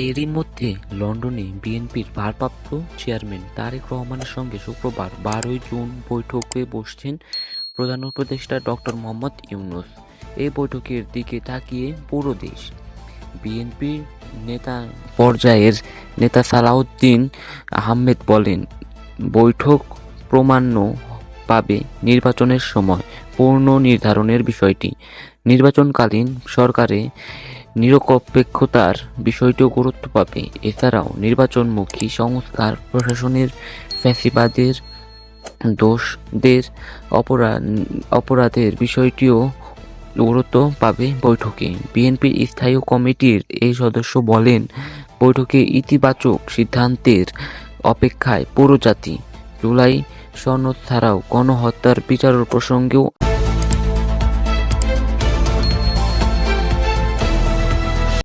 এরই মধ্যে লন্ডনে বিএনপির ভারপ্রাপ্ত চেয়ারম্যান তারেক রহমানের সঙ্গে শুক্রবার বারোই জুন বৈঠকে বসছেন প্রধান উপদেষ্টা ডক্টর মোহাম্মদ ইউনুস। এই বৈঠকের দিকে তাকিয়ে পুরো দেশ, বিএনপির নেতা পর্যায়ের নেতা সালাউদ্দিন আহমেদ বলেন, বৈঠক প্রামাণ্য পাবে নির্বাচনের সময় পূর্ণ নির্ধারণের বিষয়টি। নির্বাচনকালীন সরকারে নিরপেক্ষতার বিষয়টিও গুরুত্ব পাবে। এছাড়াও নির্বাচনমুখী সংস্কার প্রশাসনের ফ্যাসিবাদের দোষদের অপরাধ অপরাধের বিষয়টিও গুরুত্ব পাবে বৈঠকে। বিএনপির স্থায়ী কমিটির এই সদস্য বলেন, বৈঠকে ইতিবাচক সিদ্ধান্তের অপেক্ষায় পুরো জাতি। জুলাই সনদ ছাড়াও গণহত্যার বিচার প্রসঙ্গেও